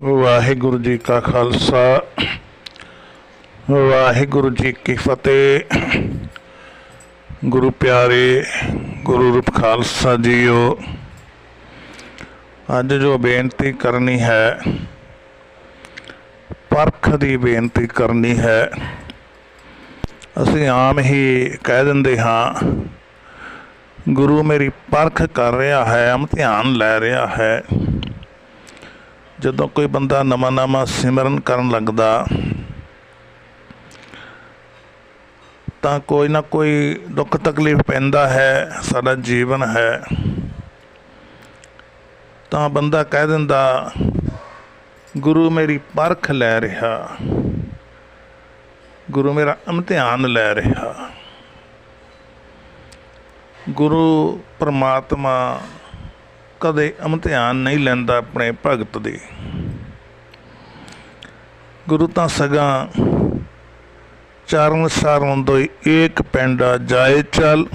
ਵਾਹਿਗੁਰੂ ਜੀ ਕਾ ਖਾਲਸਾ, ਵਾਹਿਗੁਰੂ ਜੀ ਕੀ ਫਤਿਹ। ਗੁਰੂ ਪਿਆਰੇ, ਗੁਰੂ ਰੂਪ ਖਾਲਸਾ ਜੀਓ, ਅੱਜ ਜੋ ਬੇਨਤੀ ਕਰਨੀ ਹੈ, ਪਰਖ ਦੀ ਬੇਨਤੀ ਕਰਨੀ ਹੈ, ਅਸੀਂ ਆਮ ਹੀ ਕਹਿ ਦਿੰਦੇ ਹਾਂ, ਗੁਰੂ ਮੇਰੀ ਪਰਖ ਕਰ ਰਿਹਾ ਹੈ ਇਮਤਿਹਾਨ ਲੈ ਰਿਹਾ ਹੈ। ਜਦੋਂ ਕੋਈ ਬੰਦਾ ਨਵਾਂ ਨਵਾਂ ਸਿਮਰਨ ਕਰਨ ਲੱਗਦਾ, ਤਾਂ ਕੋਈ ਨਾ ਕੋਈ ਦੁੱਖ ਤਕਲੀਫ ਪੈਂਦਾ ਹੈ, ਸਾਡਾ ਜੀਵਨ ਹੈ। ਤਾਂ ਬੰਦਾ ਕਹਿ ਦਿੰਦਾ, ਗੁਰੂ ਮੇਰੀ ਪਰਖ ਲੈ ਰਿਹਾ, ਗੁਰੂ ਮੇਰਾ ਇਮਤਿਹਾਨ ਲੈ ਰਿਹਾ। ਗੁਰੂ ਪਰਮਾਤਮਾ ਕਦੇ ਇਮਤਿਹਾਨ ਨਹੀਂ ਲੈਂਦਾ ਆਪਣੇ ਭਗਤ ਦੀ। ਗੁਰੂ ਤਾਂ ਸਗਾ ਚਰਨ ਸਾਰਨ ਦੋਈ ਏਕ ਪੈਂਡਾ ਜਾਏ ਚਲ।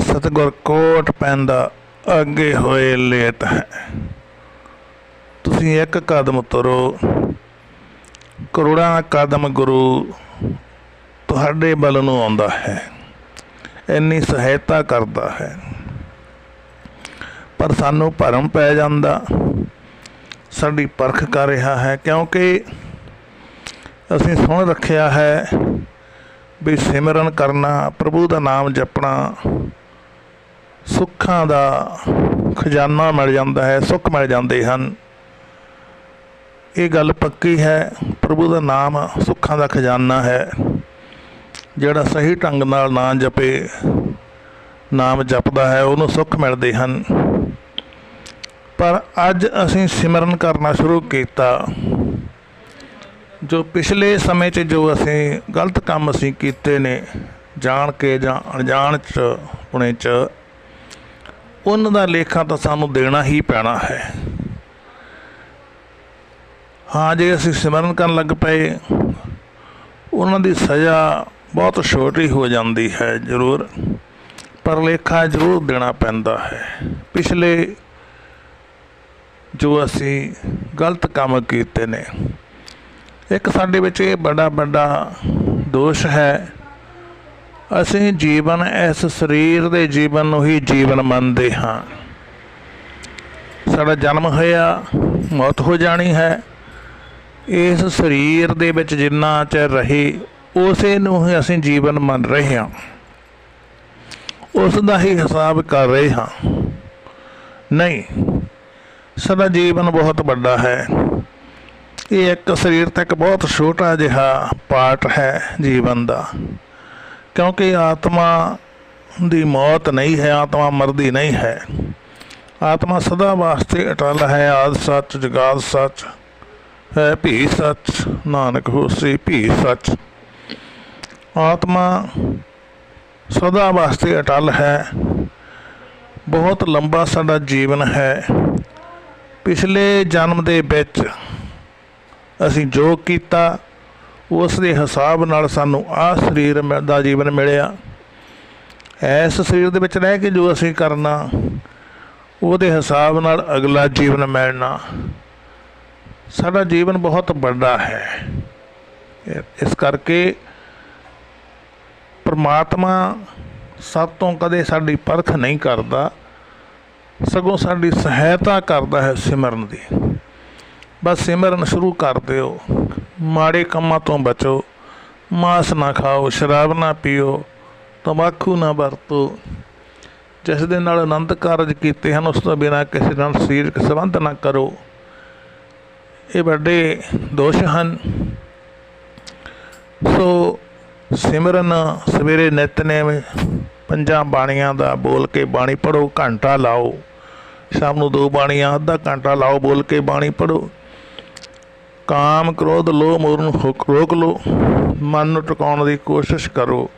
ਸਤਗੁਰ ਕੋਟ ਪੈਂਦਾ ਅੱਗੇ ਹੋਏ ਲੇਟ ਹੈ। ਤੁਸੀਂ ਇੱਕ ਕਦਮ ਤੁਰੋ, ਕਰੋੜਾਂ ਕਦਮ ਗੁਰੂ ਤੁਹਾਡੇ ਬਲ ਨੂੰ ਆਉਂਦਾ ਹੈ। ਇੰਨੀ ਸਹਾਇਤਾ ਕਰਦਾ ਹੈ। ਪਰ ਸਾਨੂੰ ਭਰਮ ਪੈ ਜਾਂਦਾ। ਸਾਡੀ ਪਰਖ ਕਰ ਰਿਹਾ ਹੈ, ਕਿਉਂਕਿ ਅਸੀਂ ਸੁਣ ਰੱਖਿਆ ਹੈ ਵੀ ਸਿਮਰਨ ਕਰਨਾ, ਪ੍ਰਭੂ ਦਾ ਨਾਮ ਜਪਣਾ, ਸੁੱਖਾਂ ਦਾ ਖਜ਼ਾਨਾ ਮਿਲ ਜਾਂਦਾ ਹੈ, ਸੁੱਖ ਮਿਲ ਜਾਂਦੇ ਹਨ। ਇਹ ਗੱਲ ਪੱਕੀ ਹੈ, ਪ੍ਰਭੂ ਦਾ ਨਾਮ ਸੁੱਖਾਂ ਦਾ ਖਜ਼ਾਨਾ ਹੈ। ਜਿਹੜਾ ਸਹੀ ਢੰਗ ਨਾਲ ਨਾਮ ਜਪੇ, ਨਾਮ ਜਪਦਾ ਹੈ, ਉਹਨੂੰ ਸੁੱਖ ਮਿਲਦੇ ਹਨ। ਪਰ ਅੱਜ ਅਸੀਂ ਸਿਮਰਨ ਕਰਨਾ ਸ਼ੁਰੂ ਕੀਤਾ। ਜੋ ਪਿਛਲੇ ਸਮੇਂ 'ਚ ਜੋ ਅਸੀਂ ਗਲਤ ਕੰਮ ਅਸੀਂ ਕੀਤੇ ਨੇ, ਜਾਣ ਕੇ ਜਾਂ ਅਣਜਾਣ 'ਚ, ਪੁਣੇ 'ਚ, ਉਹਨਾਂ ਦਾ ਲੇਖਾ ਤਾਂ ਸਾਨੂੰ ਦੇਣਾ ਹੀ ਪੈਣਾ ਹੈ। ਹਾਂ, ਜੇ ਅਸੀਂ ਸਿਮਰਨ ਕਰਨ ਲੱਗ ਪਏ, ਉਹਨਾਂ ਦੀ ਸਜ਼ਾ ਬਹੁਤ ਛੋਟੀ ਹੋ ਜਾਂਦੀ ਹੈ ਜ਼ਰੂਰ, ਪਰ ਲੇਖਾ ਜ਼ਰੂਰ ਦੇਣਾ ਪੈਂਦਾ ਹੈ। ਪਿਛਲੇ ਜੋ ਅਸੀਂ ਗਲਤ ਕੰਮ ਕੀਤੇ ਨੇ। ਇੱਕ ਸਾਡੇ ਵਿੱਚ ਇਹ ਬੜਾ ਵੱਡਾ ਦੋਸ਼ ਹੈ, ਅਸੀਂ ਜੀਵਨ ਇਸ ਸਰੀਰ ਦੇ ਜੀਵਨ ਨੂੰ ਹੀ ਜੀਵਨ ਮੰਨਦੇ ਹਾਂ। ਸਾਡਾ ਜਨਮ ਹੋਇਆ, ਮੌਤ ਹੋ ਜਾਣੀ ਹੈ। ਇਸ ਸਰੀਰ ਦੇ ਵਿੱਚ ਜਿੰਨਾ ਚਿਰ ਰਹੇ, ਉਸੇ ਨੂੰ ਹੀ ਅਸੀਂ ਜੀਵਨ ਮੰਨ ਰਹੇ ਹਾਂ। ਉਸ ਦਾ ਹੀ ਹਿਸਾਬ ਕਰ ਰਹੇ ਹਾਂ। ਨਹੀਂ ਸਾਡਾ ਜੀਵਨ ਬਹੁਤ ਵੱਡਾ ਹੈ। ਇਹ ਇੱਕ ਸਰੀਰ ਤੱਕ ਬਹੁਤ ਛੋਟਾ ਜਿਹਾ ਪਾਰਟ ਹੈ ਜੀਵਨ ਦਾ। ਕਿਉਂਕਿ ਆਤਮਾ ਦੀ ਮੌਤ ਨਹੀਂ ਹੈ, ਆਤਮਾ ਮਰਦੀ ਨਹੀਂ ਹੈ। ਆਤਮਾ ਸਦਾ ਵਾਸਤੇ ਅਟਲ ਹੈ, ਆਦ ਸੱਚ, ਜਗਾਦ ਸੱਚ, ਹੈ ਭੀ ਸੱਚ, ਨਾਨਕ ਹੋਸੀ ਭੀ ਸੱਚ। ਆਤਮਾ ਸਦਾ ਵਾਸਤੇ ਅਟਲ ਹੈ। ਬਹੁਤ ਲੰਬਾ ਸਾਡਾ ਜੀਵਨ ਹੈ। ਪਿਛਲੇ ਜਨਮ ਦੇ ਵਿੱਚ ਅਸੀਂ ਜੋ ਕੀਤਾ, ਉਸ ਦੇ ਹਿਸਾਬ ਨਾਲ ਸਾਨੂੰ ਆ ਸਰੀਰ ਮਿ- ਦਾ ਜੀਵਨ ਮਿਲਿਆ। ਇਸ ਸਰੀਰ ਦੇ ਵਿੱਚ ਰਹਿ ਕੇ ਜੋ ਅਸੀਂ ਕਰਨਾ, ਉਹਦੇ ਹਿਸਾਬ ਨਾਲ ਅਗਲਾ ਜੀਵਨ ਮਿਲਣਾ। ਸਾਡਾ ਜੀਵਨ ਬਹੁਤ ਵੱਡਾ ਹੈ। ਇਸ ਕਰਕੇ ਪਰਮਾਤਮਾ ਸਭ ਤੋਂ ਕਦੇ ਸਾਡੀ ਪਰਖ ਨਹੀਂ ਕਰਦਾ। ਸਗੋਂ ਸਾਡੀ ਸਹਾਇਤਾ ਕਰਦਾ ਹੈ ਸਿਮਰਨ ਦੀ। ਬਸ ਸਿਮਰਨ ਸ਼ੁਰੂ ਕਰ ਦਿਓ। ਮਾੜੇ ਕੰਮਾਂ ਤੋਂ ਬਚੋ। ਮਾਸ ਨਾ ਖਾਓ, ਸ਼ਰਾਬ ਨਾ ਪੀਓ, ਤੰਬਾਕੂ ਨਾ ਵਰਤੋ। ਜਿਸ ਦੇ ਨਾਲ ਆਨੰਦ ਕਾਰਜ ਕੀਤੇ ਹਨ, ਉਸ ਤੋਂ ਬਿਨਾਂ ਕਿਸੇ ਨਾਲ ਸਰੀਰਕ ਸੰਬੰਧ ਨਾ ਕਰੋ। ਇਹ ਵੱਡੇ ਦੋਸ਼ ਹਨ। ਸੋ ਸਿਮਰਨ ਸਵੇਰੇ ਨਿਤਨੇਮ ਪੰਜਾਂ ਬਾਣੀਆਂ ਦਾ ਬੋਲ ਕੇ ਬਾਣੀ ਪੜੋ ਘੰਟਾ ਲਾਓ। ਸ਼ਾਮ ਨੂੰ ਦੋ ਬਾਣੀਆਂ, ਅੱਧਾ ਘੰਟਾ ਲਾਓ ਬੋਲ ਕੇ ਬਾਣੀ ਪੜੋ ਕਾਮ, ਕ੍ਰੋਧ, ਲੋਭ ਮੋਹ ਨੂੰ ਰੋਕ ਲਓ। ਮਨ ਨੂੰ ਟਿਕਾਉਣ ਦੀ ਕੋਸ਼ਿਸ਼ ਕਰੋ।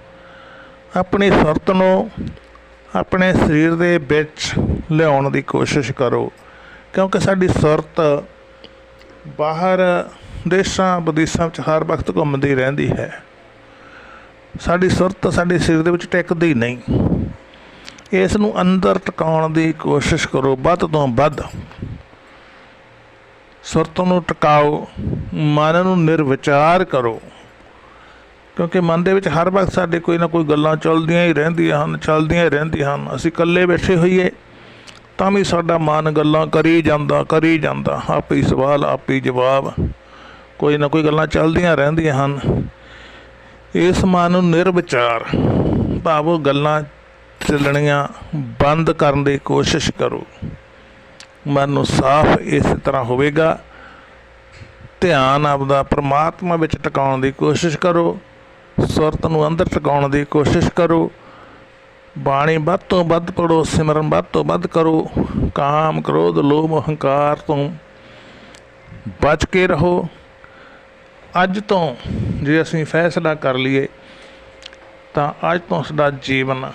ਆਪਣੀ ਸੁਰਤ ਨੂੰ ਆਪਣੇ ਸਰੀਰ ਦੇ ਵਿੱਚ ਲਿਆਉਣ ਦੀ ਕੋਸ਼ਿਸ਼ ਕਰੋ। ਕਿਉਂਕਿ ਸਾਡੀ ਸੁਰਤ ਬਾਹਰ ਦੇਸ਼ਾਂ, ਵਿਦੇਸ਼ਾਂ ਵਿੱਚ ਹਰ ਵਕਤ ਘੁੰਮਦੀ ਰਹਿੰਦੀ ਹੈ। ਸਾਡੀ ਸੁਰਤ ਸਾਡੇ ਸਰੀਰ ਦੇ ਵਿੱਚ ਟਿਕਦੀ ਨਹੀਂ। ਇਸ ਨੂੰ ਅੰਦਰ ਟਿਕਾਉਣ ਦੀ ਕੋਸ਼ਿਸ਼ ਕਰੋ, ਵੱਧ ਤੋਂ ਵੱਧ। ਸੁਰਤ ਨੂੰ ਟਿਕਾਓ, ਮਨ ਨੂੰ ਨਿਰਵਿਚਾਰ ਕਰੋ। ਕਿਉਂਕਿ ਮਨ ਦੇ ਵਿੱਚ ਹਰ ਵਕਤ ਸਾਡੇ ਕੋਈ ਨਾ ਕੋਈ ਗੱਲਾਂ ਚੱਲਦੀਆਂ ਹੀ ਰਹਿੰਦੀਆਂ ਹਨ, ਚੱਲਦੀਆਂ ਹੀ ਰਹਿੰਦੀਆਂ ਹਨ। ਅਸੀਂ ਇਕੱਲੇ ਬੈਠੇ ਹੋਈਏ, ਤਾਂ ਵੀ ਸਾਡਾ ਮਨ ਗੱਲਾਂ ਕਰੀ ਜਾਂਦਾ ਕਰੀ ਜਾਂਦਾ। ਆਪੇ ਹੀ ਸਵਾਲ, ਆਪੇ ਹੀ ਜਵਾਬ। ਕੋਈ ਨਾ ਕੋਈ ਗੱਲਾਂ ਚੱਲਦੀਆਂ ਰਹਿੰਦੀਆਂ ਹਨ। ਇਸ ਮਨ ਨੂੰ ਨਿਰਵਿਚਾਰ ਭਾਵ ਗੱਲਾਂ ਚੱਲਣੀਆਂ ਬੰਦ ਕਰਨ ਦੀ ਕੋਸ਼ਿਸ਼ ਕਰੋ। ਮਨ ਨੂੰ ਸਾਫ਼ ਇਸ ਤਰ੍ਹਾਂ ਹੋਵੇਗਾ। ਧਿਆਨ ਆਪਦਾ ਪ੍ਰਮਾਤਮਾ ਵਿੱਚ ਟਿਕਾਉਣ ਦੀ ਕੋਸ਼ਿਸ਼ ਕਰੋ। ਸੁਰਤ ਨੂੰ ਅੰਦਰ ਟਿਕਾਉਣ ਦੀ ਕੋਸ਼ਿਸ਼ ਕਰੋ। ਬਾਣੀ ਵੱਧ ਤੋਂ ਵੱਧ ਪੜੋ ਸਿਮਰਨ ਵੱਧ ਤੋਂ ਵੱਧ ਕਰੋ। ਕਾਮ, ਕ੍ਰੋਧ, ਲੋਭ, ਹੰਕਾਰ ਤੋਂ ਬਚ ਕੇ ਰਹੋ। ਅੱਜ ਤੋਂ ਜੇ ਅਸੀਂ ਫੈਸਲਾ ਕਰ ਲਈਏ, ਤਾਂ ਅੱਜ ਤੋਂ ਸਾਡਾ ਜੀਵਨ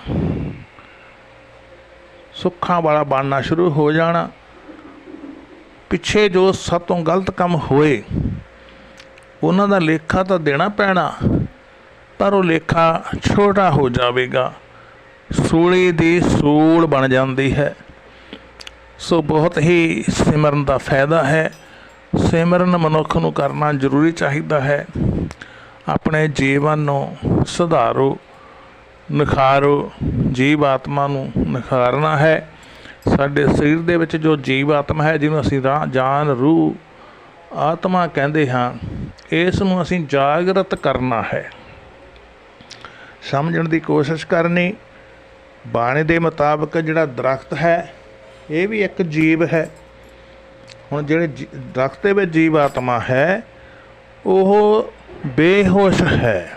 ਸੁੱਖਾਂ ਵਾਲਾ ਬਣਨਾ ਸ਼ੁਰੂ ਹੋ ਜਾਣਾ। ਪਿੱਛੇ ਜੋ ਸਭ ਤੋਂ ਗਲਤ ਕੰਮ ਹੋਏ, ਉਹਨਾਂ ਦਾ ਲੇਖਾ ਤਾਂ ਦੇਣਾ ਪੈਣਾ, ਪਰ ਉਹ ਲੇਖਾ ਛੋਟਾ ਹੋ ਜਾਵੇਗਾ। ਸੂਲੀ ਦੀ ਸੂਲ ਬਣ ਜਾਂਦੀ ਹੈ। ਸੋ ਬਹੁਤ ਹੀ ਸਿਮਰਨ ਦਾ ਫਾਇਦਾ ਹੈ। ਸਿਮਰਨ ਮਨੁੱਖ ਨੂੰ ਕਰਨਾ ਜ਼ਰੂਰੀ ਚਾਹੀਦਾ ਹੈ। ਆਪਣੇ ਜੀਵਨ ਨੂੰ ਸੁਧਾਰੋ। ਨਿਖਾਰੋ, ਜੀਵ ਆਤਮਾ ਨੂੰ ਨਿਖਾਰਨਾ ਹੈ। ਸਾਡੇ ਸਰੀਰ ਦੇ ਵਿੱਚ ਜੋ ਜੀਵ ਆਤਮਾ ਹੈ, ਜਿਹਨੂੰ ਅਸੀਂ ਰਾ- ਜਾਨ, ਰੂਹ, ਆਤਮਾ ਕਹਿੰਦੇ ਹਾਂ, ਇਸ ਨੂੰ ਅਸੀਂ ਜਾਗਰਤ ਕਰਨਾ ਹੈ। ਸਮਝਣ ਦੀ ਕੋਸ਼ਿਸ਼ ਕਰਨੀ, ਬਾਣੀ ਦੇ ਮੁਤਾਬਕ ਜਿਹੜਾ ਦਰਖਤ ਹੈ, ਇਹ ਵੀ ਇੱਕ ਜੀਵ ਹੈ। ਹੁਣ ਜਿਹੜੇ ਜੀ- ਦਰਖਤ ਦੇ ਵਿੱਚ ਜੀਵ ਆਤਮਾ ਹੈ, ਉਹ ਬੇਹੋਸ਼ ਹੈ।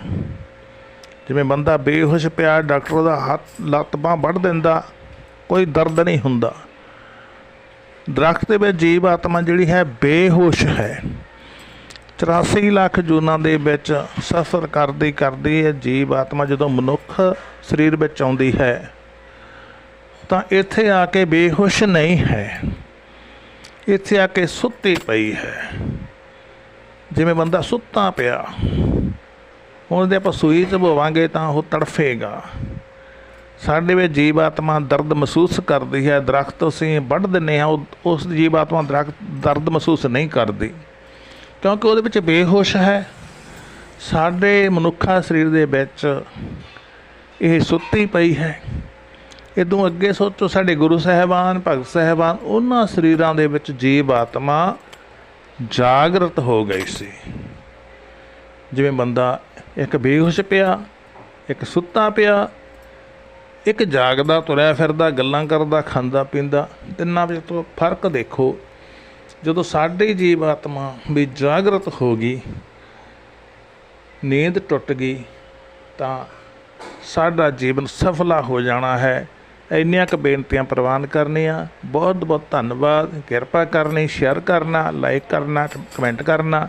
ਜਿਵੇਂ ਬੰਦਾ ਬੇਹੋਸ਼ ਪਿਆ, ਡਾਕਟਰ ਦਾ ਹੱਥ ਲੱਤ ਬਾਂਹ ਵੱਢ ਦਿੰਦਾ, ਕੋਈ ਦਰਦ ਨਹੀਂ ਹੁੰਦਾ। ਦਰਖਤ ਦੇ ਵਿੱਚ ਜੀਵ ਆਤਮਾ ਜਿਹੜੀ ਹੈ ਬੇਹੋਸ਼ ਹੈ। 84 ਲੱਖ ਜੂਨਾਂ ਦੇ ਵਿੱਚ ਸਫ਼ਰ ਕਰਦੀ ਕਰਦੀ ਹੈ ਜੀਵ ਆਤਮਾ ਜਦੋਂ ਮਨੁੱਖ ਸਰੀਰ ਵਿੱਚ ਆਉਂਦੀ ਹੈ, ਤਾਂ ਇੱਥੇ ਆ ਕੇ ਬੇਹੋਸ਼ ਨਹੀਂ ਹੈ। ਇੱਥੇ ਆ ਕੇ ਸੁੱਤੀ ਪਈ ਹੈ। ਜਿਵੇਂ ਬੰਦਾ ਸੁੱਤਾ ਪਿਆ ਹੁਣ ਜੇ ਆਪਾਂ ਸੂਈ ਚਬਵਾਂਗੇ ਤਾਂ ਉਹ ਤੜਫੇਗਾ। ਸਾਡੇ ਵਿੱਚ ਜੀਵ ਆਤਮਾ ਦਰਦ ਮਹਿਸੂਸ ਕਰਦੀ ਹੈ, ਦਰਖਤ ਅਸੀਂ ਵੱਢ ਦਿੰਨੇ ਹਾਂ, ਉਹ- ਉਸ ਜੀਵ ਆਤਮਾ ਦਰਖਤ ਦਰਦ ਮਹਿਸੂਸ ਨਹੀਂ ਕਰਦੀ। ਕਿਉਂਕਿ ਉਹਦੇ ਵਿੱਚ ਬੇਹੋਸ਼ ਹੈ। ਸਾਡੇ ਮਨੁੱਖਾ ਸਰੀਰ ਦੇ ਵਿੱਚ ਇਹ ਸੁੱਤੀ ਪਈ ਹੈ। ਇਦੋਂ ਅੱਗੇ ਸੋਚੋ, ਸਾਡੇ ਗੁਰੂ ਸਾਹਿਬਾਨ, ਭਗਤ ਸਾਹਿਬਾਨ, ਉਹਨਾਂ ਸਰੀਰਾਂ ਦੇ ਵਿੱਚ ਜੀਵ ਆਤਮਾ ਜਾਗਰਤ ਹੋ ਗਈ ਸੀ। ਜਿਵੇਂ ਬੰਦਾ ਇੱਕ ਬੇਹੋਸ਼ ਪਿਆ, ਇੱਕ ਸੁੱਤਾ ਪਿਆ, ਇੱਕ ਜਾਗਦਾ, ਤੁਰਿਆ ਫਿਰਦਾ, ਗੱਲਾਂ ਕਰਦਾ, ਖਾਂਦਾ, ਪੀਂਦਾ, ਤਿੰਨਾਂ ਵਿੱਚ ਤੋਂ ਫ਼ਰਕ ਦੇਖੋ। ਜਦੋਂ ਸਾਡੀ ਜੀਵ ਆਤਮਾ ਵੀ ਜਾਗਰਤ ਹੋ ਗਈ, ਨੀਂਦ ਟੁੱਟ ਗਈ, ਤਾਂ ਸਾਡਾ ਜੀਵਨ ਸਫਲਾ ਹੋ ਜਾਣਾ ਹੈ। ਇੰਨੀਆਂ ਕੁ ਬੇਨਤੀਆਂ ਪ੍ਰਵਾਨ ਕਰਨੀਆਂ। ਬਹੁਤ ਬਹੁਤ ਧੰਨਵਾਦ। ਕਿਰਪਾ ਕਰਨੀ, ਸ਼ੇਅਰ ਕਰਨਾ ਲਾਈਕ ਕਰਨਾ, ਕਮੈਂਟ ਕਰਨਾ।